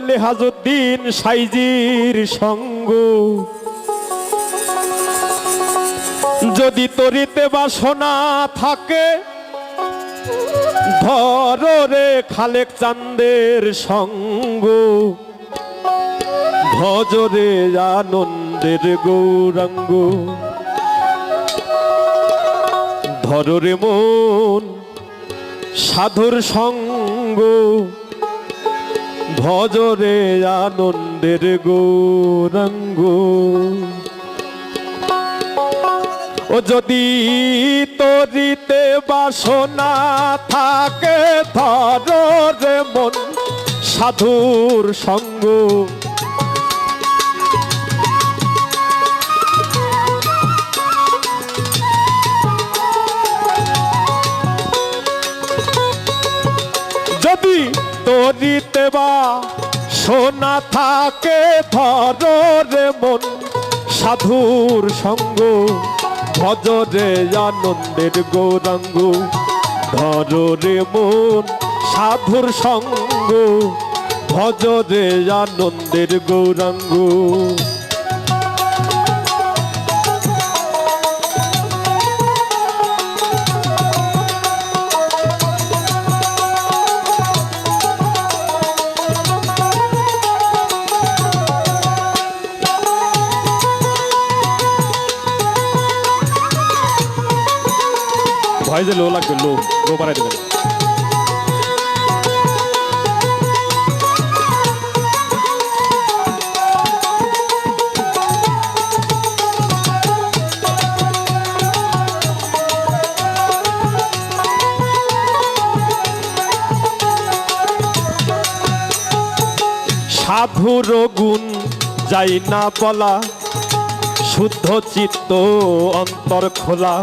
লেহাজুদ্দিন সাইজির সঙ্গ। যদি তরিতে বাসনা থাকে ধর রে খালেক চান্দের সঙ্গ। ভজরে আনন্দের গৌরাঙ্গ। ধরে মন সাধুর সঙ্গ। ভজরে আনন্দের গৌরাঙ্গ। ও যদি তরিতে বাসনা থাকে ধরে মন সাধুর সঙ্গ। যদি তরিতে বা সোনা থাকে ধরে মন, সাধুর সঙ্গ ভজরে আনন্দের গৌরাঙ্গ ধরে মন, সাধুর সঙ্গ ভজরে আনন্দের গৌরাঙ্গ। ভয়েসে লো লাগবে লো লো বাড়াই দেবেন সাধুর গুণ যাই না বলা, শুদ্ধ চিত্ত অন্তর খোলা।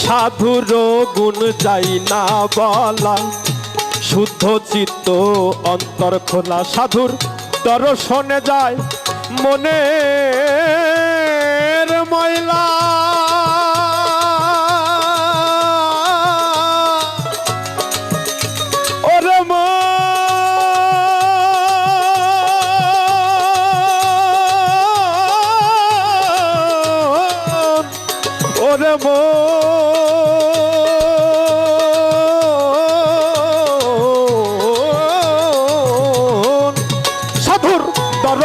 সাধুর গুণ যাই না বলা শুদ্ধ চিত্ত অন্তর খোলা। সাধুর দর্শনে যায় মনে ময়লা।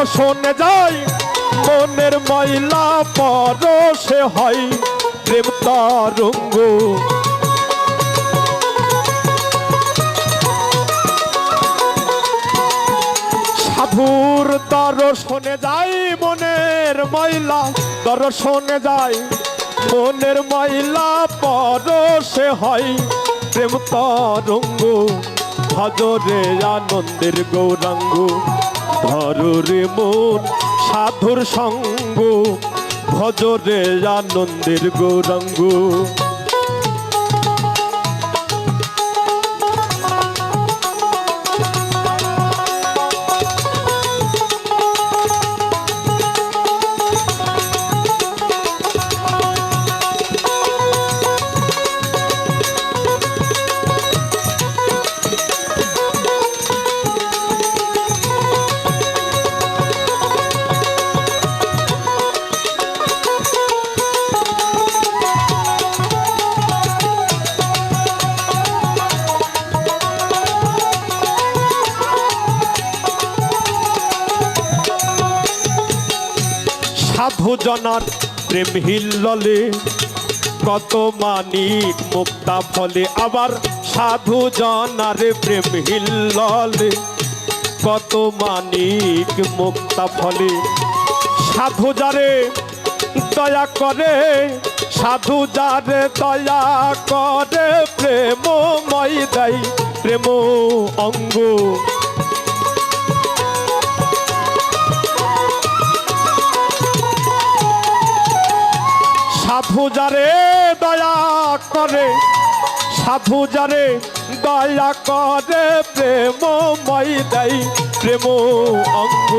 দর্শনে যাই, মনের ময়লা পরশে হয়, প্রেম তরঙ্গ। সাধুর দর্শনে যাই, মনের ময়লা দর্শনে যাই, মনের ময়লা পরশে হয়, প্রেম তরঙ্গ। ভজরে আনন্দের গৌরাঙ্গ। ধরে মন সাধুর সঙ্গ ভজরে আনন্দের গৌরাঙ্গ। সাধু প্রেম হিল্ললে, কত মানিক মুক্তা ফলে। আবার সাধু জনার প্রেম হিল্ললে, কত মানিক মুক্তা ফলে। সাধু যারে দয়া করে, সাধু যারে দয়া করে, প্রেমময় দেয়, প্রেম অঙ্গ সাধু যারে দয়া করে। সাধু যারে দয়া করে, প্রেমময় দেয়। প্রেম অঙ্গ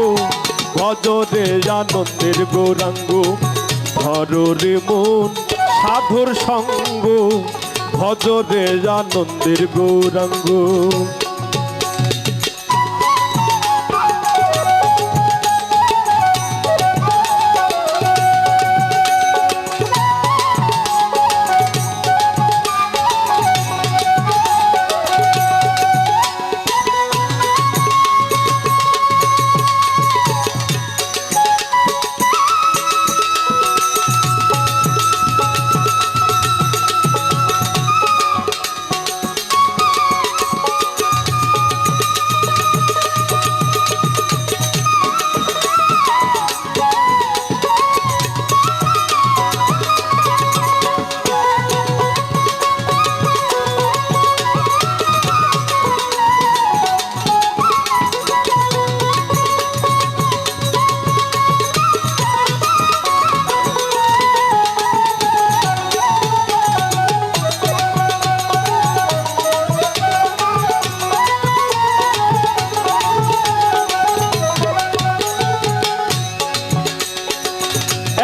ভজরে আনন্দের গৌরাঙ্গ। ধরে মন সাধুর সঙ্গ, ভজরে আনন্দের গৌরাঙ্গ।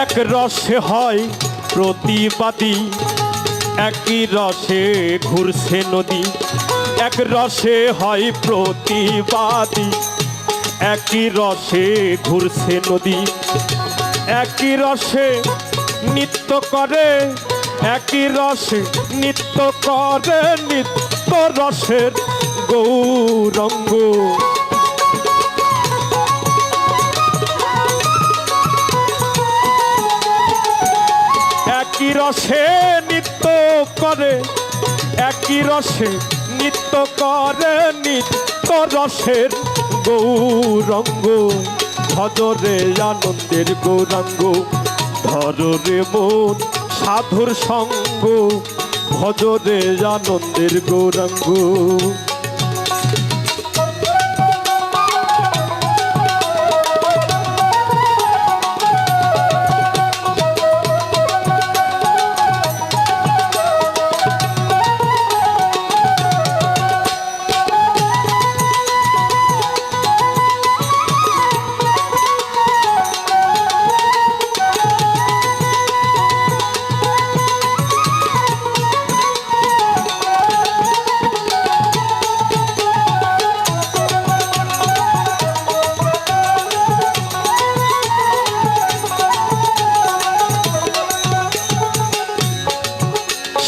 এক রসে হয় প্রতিবাদী, একই রসে ঘুরছে নদী। এক রসে হয় প্রতিবাদী, একই রসে ঘুরছে নদী। একই রসে নৃত্য করে, একই রসে নৃত্য করে, নিত্য রসের গৌরঙ্গ। একই রসে নৃত্য করে, একই রসে নৃত্য করে নিত্য রসের গৌরঙ্গ। ভজরে আনন্দের গৌরাঙ্গ ধরে মন সাধুর সঙ্গ। ভজরে আনন্দের গৌরাঙ্গ।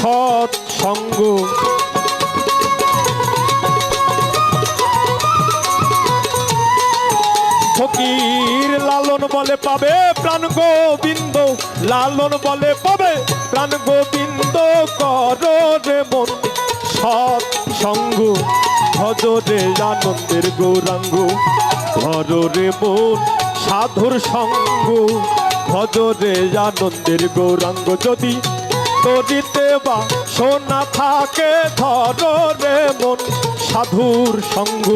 সৎ সঙ্গ। ফকির লালন বলে পাবে প্রাণ গোবিন্দ, লালন বলে পাবে প্রাণ গোবিন্দ, কর রে মন সৎ সঙ্গ। ভজরে আনন্দের গৌরাঙ্গ ধর রে মন সাধুর সঙ্গ। ভজরে আনন্দের গৌরাঙ্গ, যদি তরিতে বা সোনা থাকে ধর মন সাধুর সঙ্গ।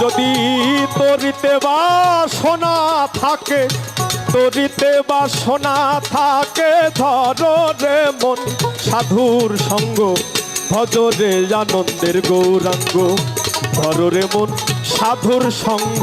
যদি তরিতে বা সোনা থাকে, তরিতে বা সোনা থাকে, ধর মন সাধুর সঙ্গ। ভজরে আনন্দের গৌরাঙ্গ, ধর মন সাধুর সঙ্গ।